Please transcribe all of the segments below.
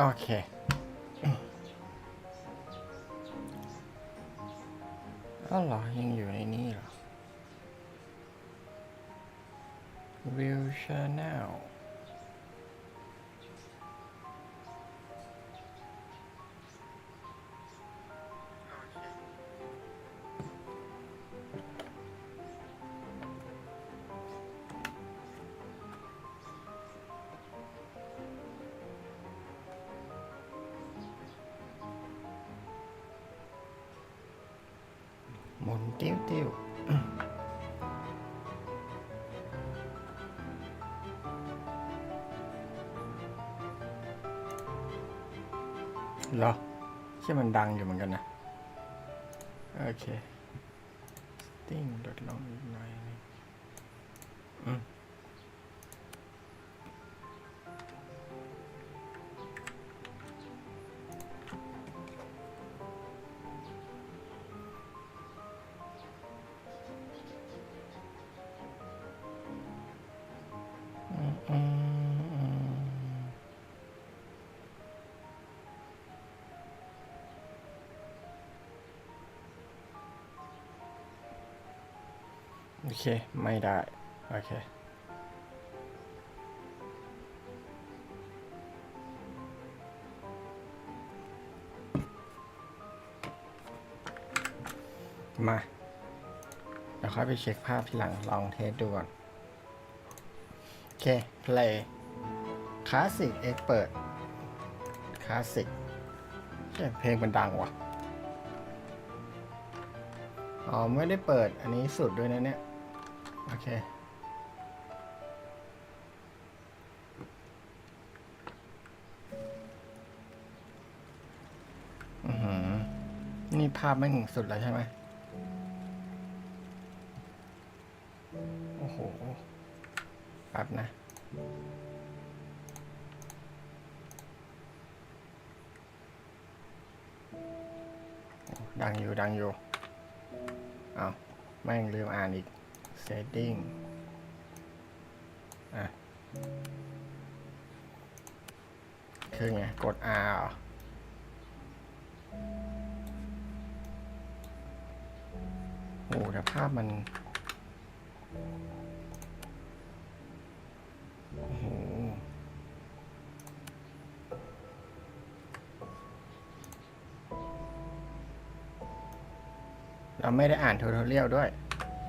โอเค อ๋อเหรอยังอยู่ มุนติ้วติ้วเหรอที่มันดังอยู่เหมือนกันนะ โอเค ติ้งลดลงอีกหน่อย โอเค ไม่ได้ โอเค มา เดี๋ยวค่อยไปเช็คภาพทีหลัง ลองเทสดูก่อน โอเค play classic expert classic เช่ยเพลงมันดังว่ะ อ๋อ ไม่ได้เปิดอันนี้สุดด้วยนะเนี่ย โอเค อือหือ นี่ภาพไม่ถึงสุดแล้วใช่ไหม โอ้โหแป๊บนะดังอยู่ดังอยู่ เอาแม่งลืมอ่านอีก setting อะคือไง กด R โอ้แต่ภาพมันโอ้โหเราไม่ได้อ่านทูทอเรียลด้วย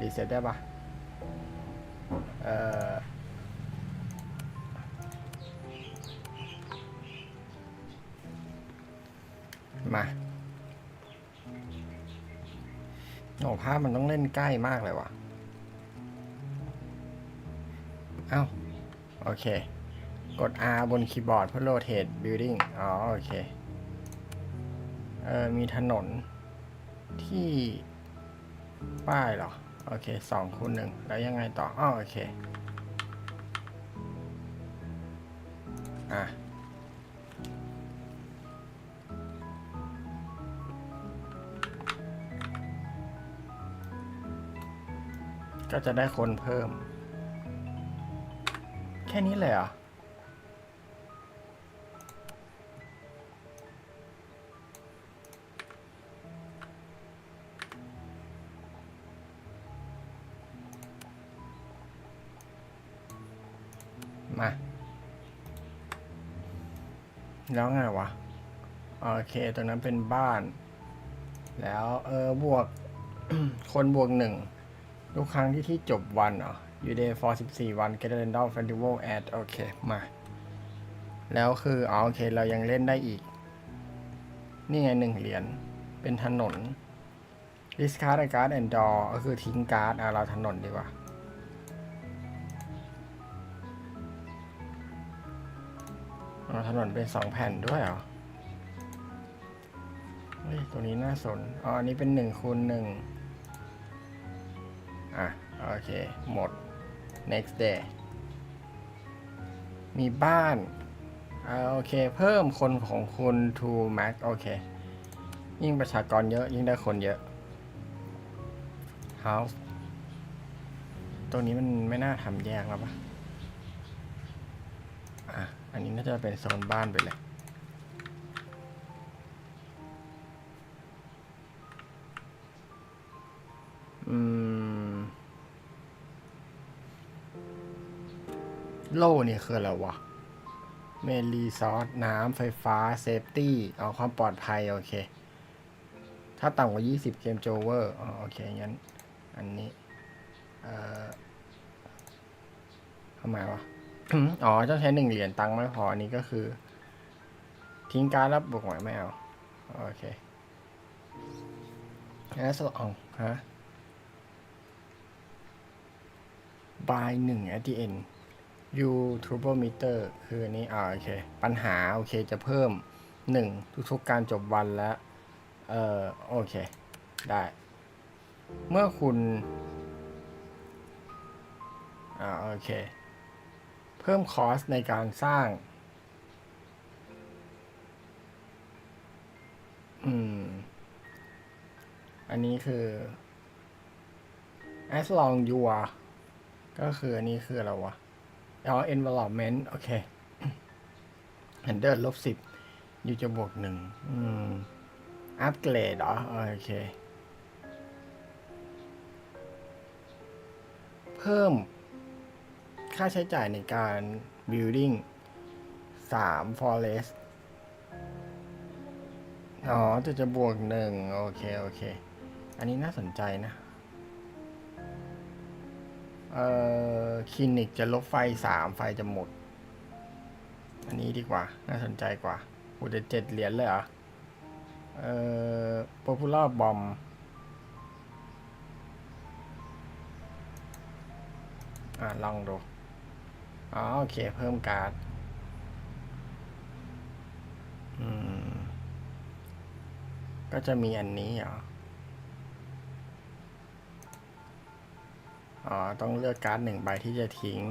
รีเซ็ตได้ปะเอ่อ มาโอ้ภาพมันต้องเล่นใกล้มากเลยว่ะ เอ้า โอเค กด R บนคีย์บอร์ดเพื่อ rotate building อ๋อ โอเค เออมีถนนที่ป้ายเหรอ โอเคสองคูณหนึ่งแล้วยังไงต่ออ้อโอเค อะก็จะได้คนเพิ่ม แค่นี้เลยเหรอ มา แล้วไงวะ โอเค ตรงนั้นเป็นบ้าน แล้วเออบวก คนบวกหนึ่งทุกครั้งที่ที่จบวันเหรอ you day for 14 วัน get a random festival at โอเค มา แล้วคืออ๋อโอเค เรายังเล่นได้อีก นี่ไงหนึ่งเหรียญ เป็นถนน discard a card and draw ก็คือทิ้งการ์ดอะเราถนนดีกว่า อถนนเป็นสองแผ่นด้วยเหรอ เฮ้ย ตัวนี้น่าสน อ๋อ อันนี้เป็นหนึ่งคูณหนึ่งอะ โอเค หมด next day มีบ้านอ่าโอเค เพิ่มคนของคุณ to max โอเค ยิ่งประชากรเยอะ ยิ่งได้คนเยอะ house ตรงนี้มันไม่น่าทำแยกแล้วปะ่ะ นนี้น่าจะเป็นโซนบ้านไปเลยอืมโล่เนี่ยคืออะไรวะ เมลีซอสน้ำ ไฟฟ้า เซฟตี้ เอาความปลอดภัย โอเค ถ้าต่ำกว่า 20 เกมโจเวอร์อ๋อโอเค งั้น อันนี้ เอ่อทำไมวะ อ๋อต้องใช้หนึ่งเหรียญตังค์ไม่พออันนี้ก็คือ ทิ้งการดแล้วบวกหมายไม่เอา โอเคแล้วสองฮะ buy หนึ่ง at the end u trouble meter คืออันนี้ อ่า โอเค ปัญหา โอเค จะเพิ่มหนึ่งทุกๆการจบวันและเออโอเค ได้ เมื่อคุณ อ่า โอเค เพิ่มคอสในการสร้าง อืม อันนี้คือ as long you are ก็คืออันนี้คืออะไรวะอ๋อ environment โอเค100ลบสิบอยู่จะบวกหนึ่งอืม อัปเกรดเหรอ โอเค เพิ่ม ค่าใช้จ่ายในการ building สาม forest อ๋อจะจะบวกหนึ่งโอเค โอเค อันนี้น่าสนใจนะ เอ่อ คลินิกจะลบไฟสามไฟจะหมด อันนี้ดีกว่า น่าสนใจกว่าอูจะเจ็ดเหรียญเลยเหรอ เอ่อ popular bomb อะ ลองดู อ๋อโอเค เพิ่มการ์ดอืม ก็จะมีอันนี้เหรอ อ๋อ ต้องเลือกการ์ดหนึ่งใบที่จะทิ้ง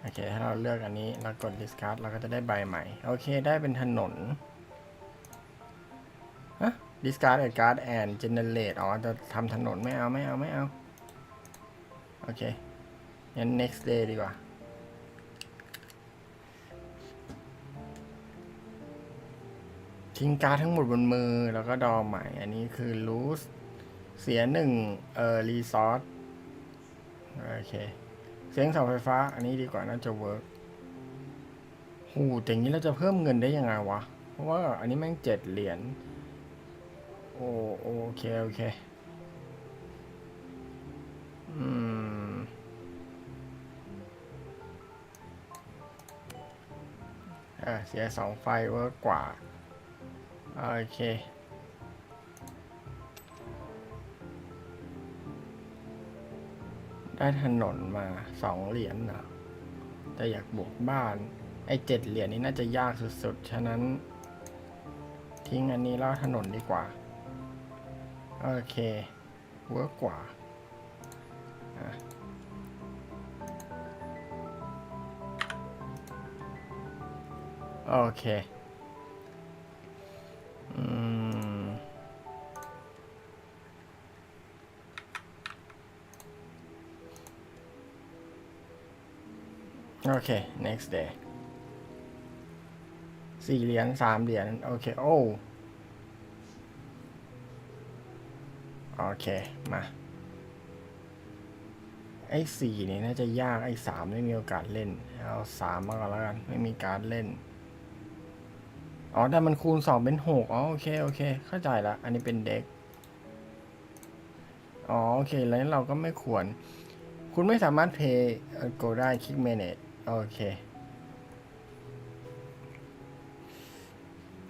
โอเค ถ้าเราเลือกอันนี้ เรากด discard เราก็จะได้ใบใหม่ โอเค ได้เป็นถนนฮะ discard a card and generate อ๋อ จะทำถนนไม่เอาไม่เอาไม่เอา โอเค งั้น next day ดีกว่า ทิ้งการ์ดทั้งหมดบนมือแล้วก็ดอใหม่ อันนี้คือ lose เสียหนึ่งเออ resource โอเค เสียงเสาไฟฟ้า อันนี้ดีกว่าน่าจะเวิร์กหูแต่อย่างนี้เราจะเพิ่มเงินได้ยังไงวะ เพราะว่าอันนี้แม่งเจ็ดเหรียญ โอโอเค โอเค อืม อ่าเสียสองไฟเวิร์กกว่า โอเค ได้ถนนมาสองเหรียญนะแต่อยากบวกบ้าน ไอ้เจ็ดเหรียญนี้น่าจะยากสุดๆ ฉะนั้น ทิ้งอันนี้แล้วถนนดีกว่า โอเคเวิร์กกว่าโอเค เค next day สี่เหรียญสามเหรียญโอเค โอ้ โอเค มา ไอ้สี่นี่น่าจะยาก ไอ้สามไม่มีโอกาสเล่น เอาสามมาก่อนแล้วกัน ไม่มีการเล่น อ๋อ แต่มันคูณสองเป็นหกอ๋อ โอเค โอเค เข้าใจละ อันนี้เป็นเด็ก อ๋อ โอเค แล้วเราก็ไม่ควร คุณไม่สามารถ pay go ได้ click manage โอเค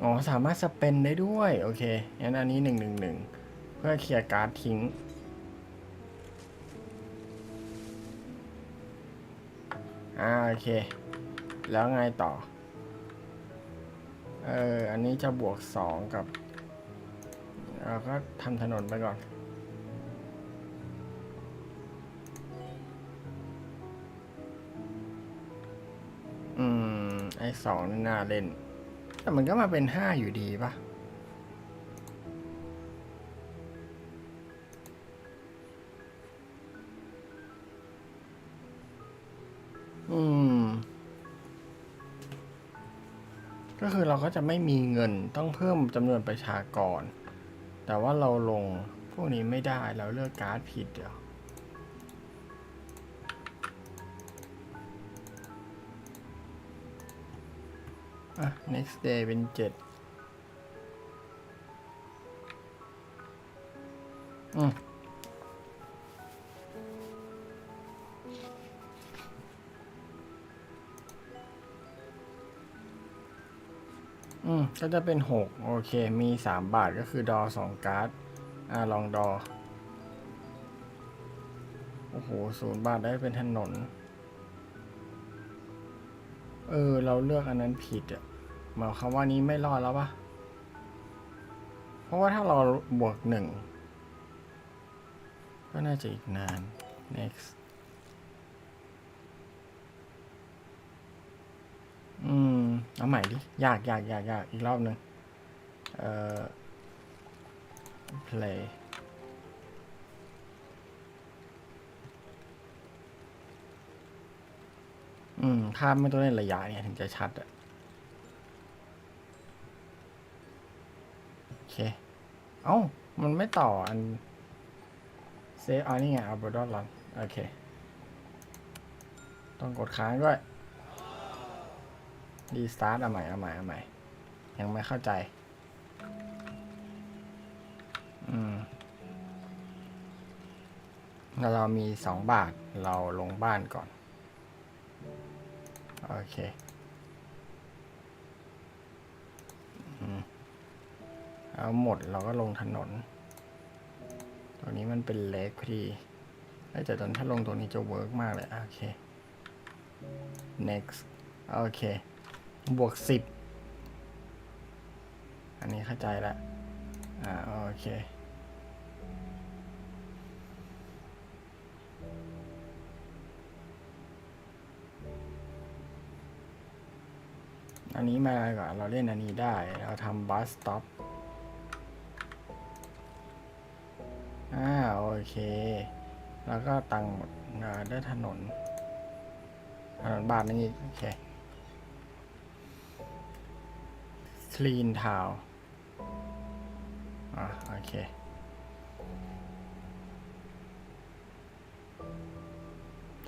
อ๋อ สามารถสเปนได้ด้วย โอเคงั้นอันนี้หนึ่งหนึ่งหนึ่งเพื่อเคลียร์การ์ดทิ้ง อ่า โอเค แล้วไงต่อ เออ อันนี้จะบวกสองกับเราก็ทำถนนไปก่อน สองนี่น่าเล่น แต่มันก็มาเป็นห้าอยู่ดีปะอืม ก็คือเราก็จะไม่มีเงินต้องเพิ่มจำนวนประชากร แต่ว่าเราลงพวกนี้ไม่ได้เราเลือกการ์ดผิดเดี๋ยว อะ next day เป็นเจ็ดอืมอืม ก็จะเป็นหกโอเค มีสามบาทก็คือดอสองการ์ด อ่า ลองดอ โอ้โหศูนย์บาทได้เป็นถนน เออ เราเลือกอันนั้นผิดอะหมายความว่านี้ไม่รอดแล้วปะเพราะว่าถ้าเราบวกหนึ่งก็น่าจะอีกนาน next อืม เอาใหม่ดิ ยากยากยากยากอีกรอบหนึ่งเอ่อ play อืมข้าไม่ต้องเล่นระยะเนี่ยถึงจะชัดอะโอเค เอ้า มันไม่ต่ออันเซฟอานี่ไงเอาบอดอลันโอเค ต้องกดค้างด้วยรีสตาร์ทเอาใหม่เอาใหม่เอาใหม่ ยังไม่เข้าใจ อืมเรามีสองบาทเราลงบ้านก่อน โอเคอืมเอาหมดเราก็ลงถนน ตรงนี้มันเป็นเล็กพอดีเอ้ยแต่ตอนถ้าลงตรงนี้จะเวิร์กมากเลย โอเค next โอเค บวกสิบ อันนี้เข้าใจล้วอ่า โอเค นนี้มาก่อนเราเล่นอันนี้ได้เราทำบัสสต็อปอ่าโอเค แล้วก็ตังหมดได้ถนนถนนบาทนึงอีกโอเค clean town อ่าโอเค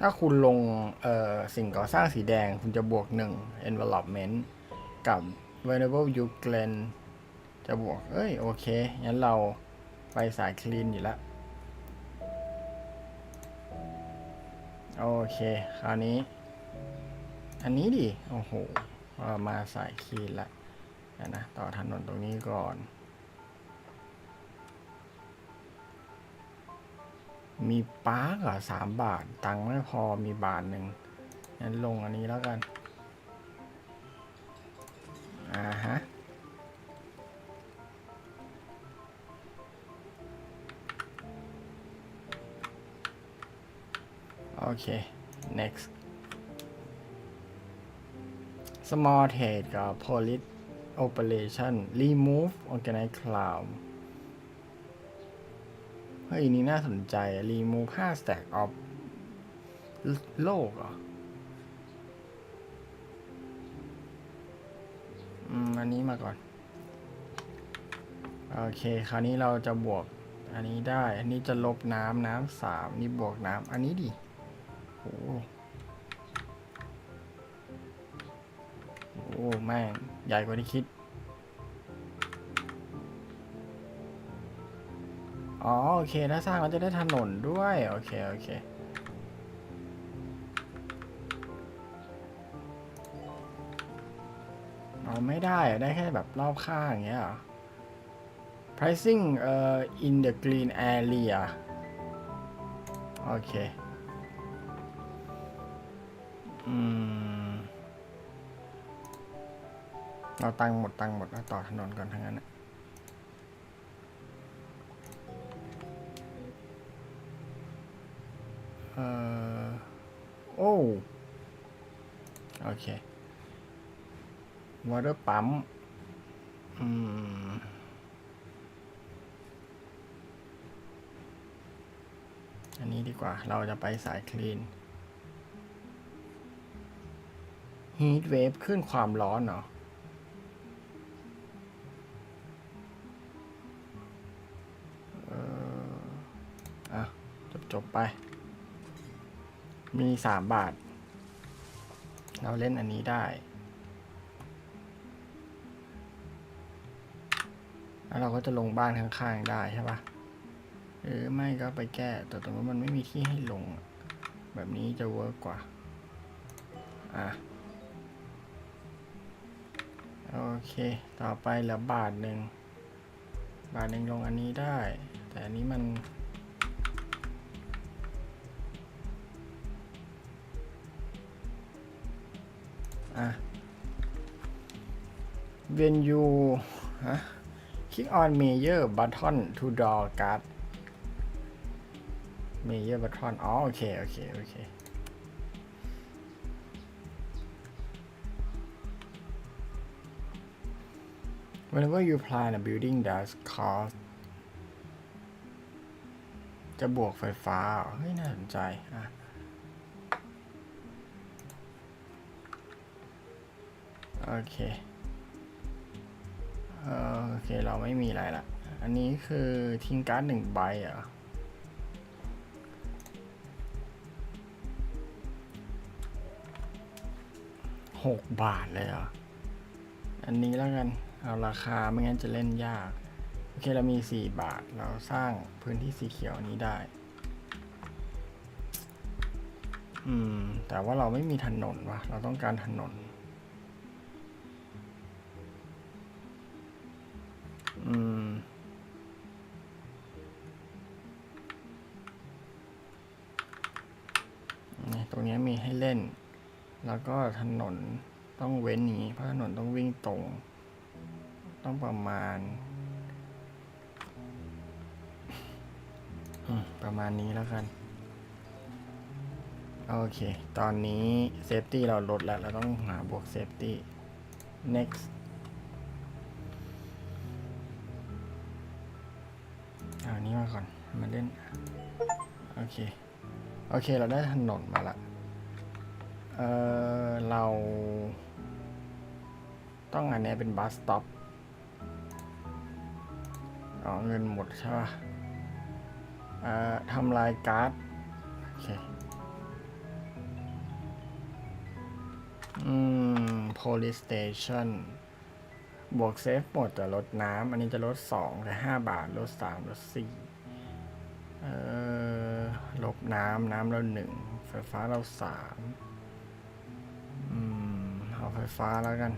ถ้าคุณลงสิ่งก่อสร้างสีแดงคุณจะบวกหนึ่ง envelopment กับ variable U g l e n จะบวก เอ้ย โอเค งั้นเราไปสาย clean อยู่แล้ว โอเค คราวนี้ อันนี้ดิ โอ้โหเรามาสาย clean ละนะ ต่อถนนตรงนี้ก่อน มีปาร์กเหรอสามบาท ตังค์ไม่พอมีบาทหนึ่งงั้นลงอันนี้แล้วกัน อ่าฮะโอเค next small trade กับ police operation remove organized crime เฮ้ย นี่น่าสนใจ remove 5 stack of โลกเหรอ นนี้มาก่อน โอเค คราวนี้เราจะบวกอันนี้ได้ อันนี้จะลบน้ำน้ำสามนี่บวกน้ำอันนี้ดิโอ้โหโอ้แม่งใหญ่กว่าที่คิด อ๋อ โอเค ถ้าสร้างเราจะได้ถนนด้วย โอเค โอเค อ๋อไม่ได้ได้แค่แบบรอบข้างอย่างเงี้ยหรอ pricing เอ่อ in the green area โอเค อืม เราตังค์หมดตังค์หมดแล้วต่อถนนก่อนทั้งนั้นนะเอ่อ โอ้ โอเค วอเตอร์ปั๊มอืมอันนี้ดีกว่าเราจะไปสายคลีนฮีทเวฟขึ้นความร้อนเหรอเออจบไป มีสามบาท เราเล่นอันนี้ได้ แล้วเราก็จะลงบ้านข้างๆได้ใช่ปะหรือไม่ก็ไปแก้ แต่ตรงนั้นมันไม่มีที่ให้ลง แบบนี้จะเวิร์กกว่า อะ โอเค ต่อไปเหลือบาทหนึ่ง บาทหนึ่งลงอันนี้ได้ แต่อันนี้มันอะ when you ฮะ click on major button to draw card major button อ๋อโอเค โอเค โอเค whenever you plan a building that cost จะบวกไฟฟ้า เฮ้ย น่าสนใจ อะโอเค โอเคเราไม่มีอะไรละ อันนี้คือทิ้งการ์ดหนึ่งใบเหรอหกบาทเลยเหรออันนี้แล้วกัน เอาราคาไม่งั้นจะเล่นยาก โอเคเรามีสี่บาท เราสร้างพื้นที่สีเขียวนี้ได้ อืม แต่ว่าเราไม่มีถนนวะเราต้องการถนน แล้วก็ถนนต้องเว้นนี้ เพราะถนนต้องวิ่งตรง ต้องประมาณ ประมาณนี้แล้วกัน โอเค ตอนนี้เซฟตี้เราลดแล้ว เราต้องหาบวกเซฟตี้ next เอานี้มาก่อน มาเล่น โอเค โอเค เราได้ถนนมาละ เออเราต้องอันนี้เป็นบัสสต็อปอ๋อเงินหมดใช่ป่ะเอ่อทำลายการ์ด โอเค อืม police station บวกเซฟหมดแต่ลดน้ำ อันนี้จะลด2แต่5บาท ลด3ลด4เอ่อ ลบน้ำ น้ำเราหนึ่งไฟฟ้าเราสาม อืมเอาไฟฟ้าแล้วกัน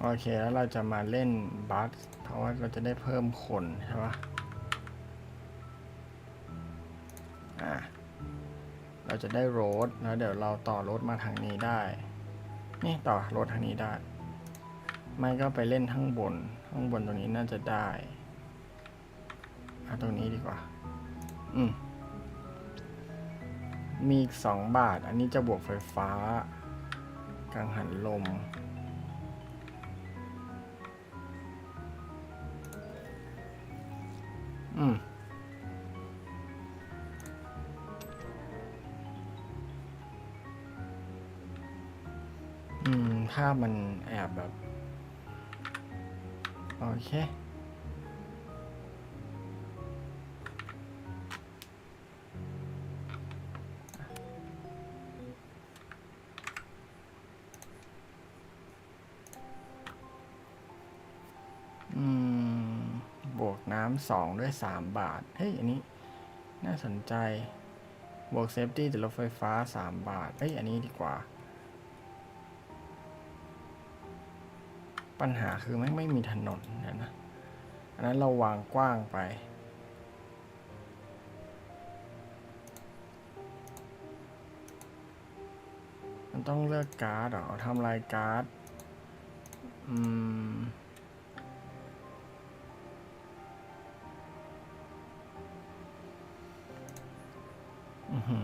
โอเคแล้วเราจะมาเล่นบัสเพราะว่าเราจะได้เพิ่มคนใช่ปะอะเราจะได้โรดแล้วเดี๋ยวเราต่อรถมาทางนี้ได้ นี่ต่อรถทางนี้ได้ ไม่ก็ไปเล่นข้างบน ข้างบนตรงนี้น่าจะได้เอาตรงนี้ดีกว่า อืม มีอีกสองบาท อันนี้จะบวกไฟฟ้า กังหันลม อืม อืม ถ้ามันแอบแบบ โอเค บวกน้ำสองด้วยสามบาท เฮ้ย อันนี้น่าสนใจ บวกเซฟตี้แต่รถไฟฟ้าสามบาท เฮ้ย อันนี้ดีกว่า ปัญหาคือไม่ไม่มีถนนเดี๋ยวนะ อันนั้นเราวางกว้างไป มันต้องเลือกการ์ดเหรอทำลายการ์ด อืม อื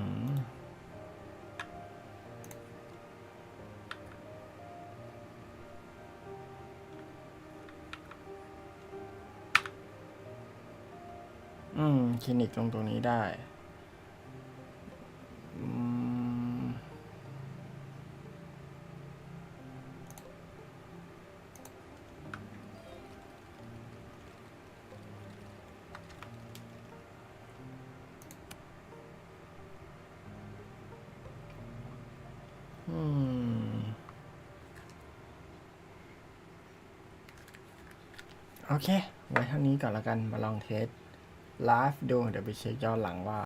มคลินิกตรงตรงนี้ได้ เค ไว้เท่านี้ก่อนละกันมาลองเทสไลฟ์ดูเดี๋ยวไปเช็คย้อนหลังว่า